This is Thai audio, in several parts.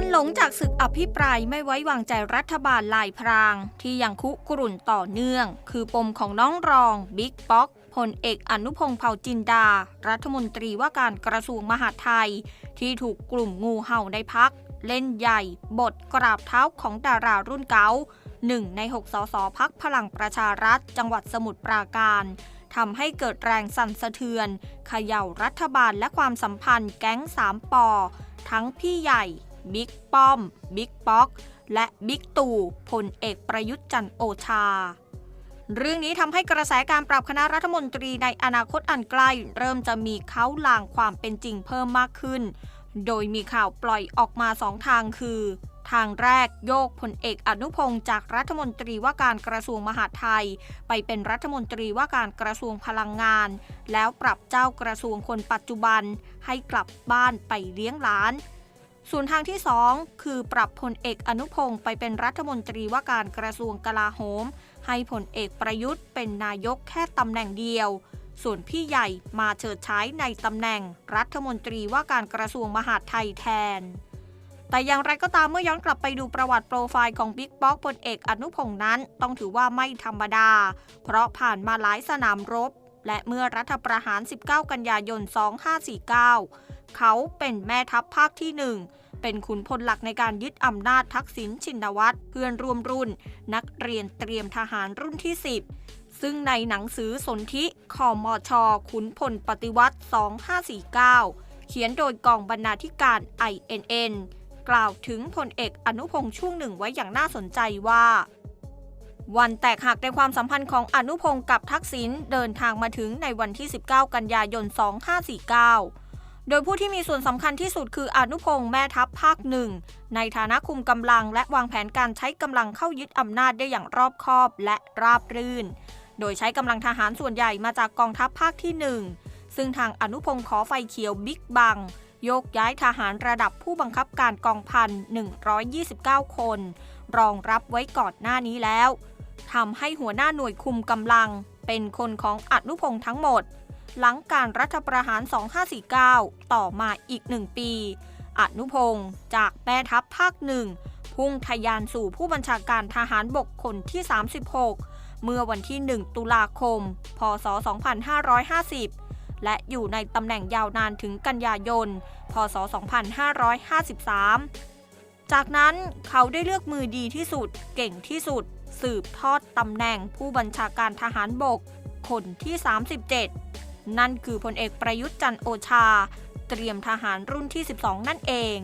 วันหลงจากศึกอภิปรายไม่ไว้วางใจรัฐบาลลายพราง ที่ยังคุกรุ่นต่อเนื่อง คือปมของน้องรองบิ๊กป๊อกพลเอกอนุพงศ์เผ่าจินดา รัฐมนตรีว่าการกระทรวงมหาดไทย ที่ถูกกลุ่มงูเห่าในพัก เล่นใหญ่ บทกราบเท้าของดารารุ่นเก๋าหนึ่งใน 6 สสพักพลังประชารัฐ จังหวัดสมุทรปราการทำให้เกิดแรงสั่นสะเทือนเขย่ารัฐบาลและความสัมพันธ์แก๊งสามปอทั้งพี่ใหญ่ บิ๊กป้อม บิ๊กป๊อก และบิ๊กตู่พลเอกประยุทธ์จันโอชา เรื่องนี้ทำให้กระแสการปรับคณะรัฐมนตรีในอนาคตอันใกล้เริ่มจะมีเขาลางความเป็นจริงเพิ่มมากขึ้น โดยมีข่าวปล่อยออกมาสองทางคือ ทางแรกโยกพลเอกอนุพงศ์จากรัฐมนตรีว่าการกระทรวงมหาดไทย ไปเป็นรัฐมนตรีว่าการกระทรวงพลังงาน แล้วปรับเจ้ากระทรวงคนปัจจุบัน ให้กลับบ้านไปเลี้ยงหลาน ส่วนทางที่ 2 คือปรับพลเอกอนุพงศ์ไปเป็นรัฐมนตรีว่าการกระทรวงกลาโหม ให้พลเอกประยุทธ์เป็นนายกแค่ตำแหน่งเดียว ส่วนพี่ใหญ่มาเฉิดฉายในตำแหน่งรัฐมนตรีว่าการกระทรวงมหาดไทยแทน แต่อย่างไรก็ตามเมื่อย้อนกลับไปดูประวัติโปรไฟล์ของบิ๊กป๊อกพลเอกอนุพงศ์นั้น ต้องถือว่าไม่ธรรมดา เพราะผ่านมาหลายสนามรบ และเมื่อรัฐประหาร 19 กันยายน 2549 เขาเป็นแม่ทัพภาคที่หนึ่งเป็นขุนพลหลักในการยึดอำนาจทักษิณชินวัตรเพื่อนร่วมรุ่น นักเรียนเตรียมทหารรุ่นที่ 10 ซึ่งในหนังสือสนธิคอมอชอขุนพลปฏิวัติ 2549 เขียนโดยกองบรรณาธิการ INN กล่าวถึงพลเอกอนุพงษ์ช่วงหนึ่งไว้อย่างน่าสนใจว่า วันแตกหักในความสัมพันธ์ของอนุพงศ์กับทักษิณเดินทางมาถึงในวันที่ 19 กันยายน 2549 โดยผู้ที่มีส่วนสำคัญที่สุดคืออนุพงศ์แม่ทัพภาคหนึ่ง ในฐานะคุมกำลังและวางแผนการใช้กำลังเข้ายึดอำนาจได้อย่างรอบคอบและราบรื่น โดยใช้กำลังทหารส่วนใหญ่มาจากกองทัพภาคที่หนึ่งซึ่งทางอนุพงศ์ขอไฟเขียวบิ๊กบังโยกย้ายทหารระดับผู้บังคับการกองพัน 129 คน รองรับไว้ก่อนหน้านี้แล้ว ทำให้หัวหน้าหน่วยคุมกำลัง เป็นคนของอนุพงศ์ทั้งหมด หลังการรัฐประหาร 2549 ต่อมาอีกหนึ่งปี อนุพงศ์จากแม่ทัพภาคหนึ่งพุ่งทะยานสู่ผู้บัญชาการทหารบกคนที่ 36 เมื่อวันที่ 1 ตุลาคม พศ 2550 และอยู่ในตำแหน่งยาวนานถึงกันยายน พศ 2553 จากนั้นเขาได้เลือกมือดีที่สุด เก่งที่สุด สืบทอดตำแหน่งผู้บัญชาการทหารบก คนที่ 37 นั่นคือพลเอกประยุทธ์จันโอชา เตรียมทหารรุ่นที่ 12 นั่นเอง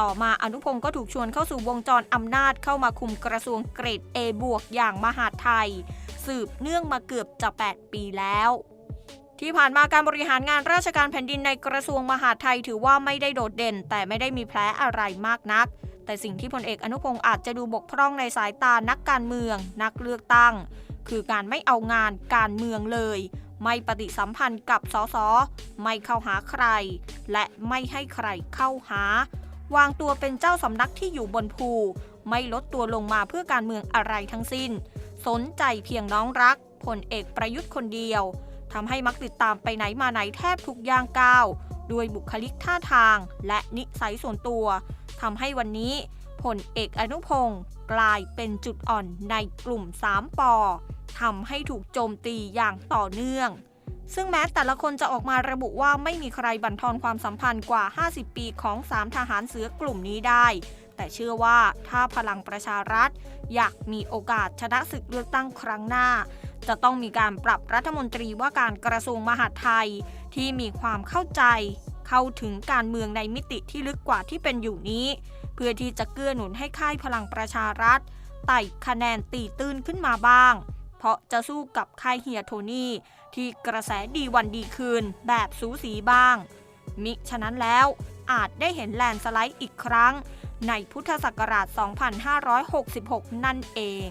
ต่อมาอนุพงศ์ก็ถูกชวนเข้าสู่วงจรอำนาจเข้ามาคุมกระทรวงเกรด A บวกอย่างมหาดไทย สืบเนื่องมาเกือบจะ 8 ปีแล้วที่ผ่านมาการบริหารงานราชการแผ่นดินในกระทรวงมหาดไทยถือว่าไม่ได้โดดเด่น แต่ไม่ได้มีแผลอะไรมากนัก แต่สิ่งที่พลเอกอนุพงศ์อาจจะดูบกพร่องในสายตานักการเมือง นักเลือกตั้ง คือการไม่เอางานการเมืองเลย ไม่ปฏิสัมพันธ์กับสสไม่เข้าหาใคร และไม่ให้ใครเข้าหา วางตัวเป็นเจ้าสำนักที่อยู่บนภูไม่ลดตัวลงมาเพื่อการเมืองอะไรทั้งสิ้น สนใจเพียงน้องรักพลเอกประยุทธ์คนเดียวทำให้มักติดตามไปไหนมาไหนแทบทุกย่างก้าว ด้วยบุคลิกท่าทาง และนิสัยส่วนตัวทำให้วันนี้พลเอกอนุพงศ์กลายเป็นจุดอ่อนในกลุ่ม 3ปอทำให้ถูกโจมตีอย่างต่อเนื่อง ซึ่งแม้แต่ละคนจะออกมาระบุว่าไม่มีใครบั่นทอนความสัมพันธ์กว่า 50 ปีของ 3 ทหารเสือกลุ่มนี้ได้ แต่เชื่อว่าถ้าพลังประชารัฐ อยากมีโอกาสชนะศึกเลือกตั้งครั้งหน้า จะต้องมีการปรับรัฐมนตรีว่าการกระทรวงมหาดไทย ที่มีความเข้าใจ เข้าถึงการเมืองในมิติที่ลึกกว่าที่เป็นอยู่นี้ เพื่อที่จะเกื้อหนุนให้ค่ายพลังประชารัฐไต่คะแนนตีตื้นขึ้นมาบ้าง เพราะจะสู้กับค่ายเฮียโทนี่ที่กระแสดีวันดีคืนแบบสูสีบ้าง มิฉะนั้นแล้วอาจได้เห็นแลนสไลด์อีกครั้ง ในพุทธศักราช 2566 นั่นเอง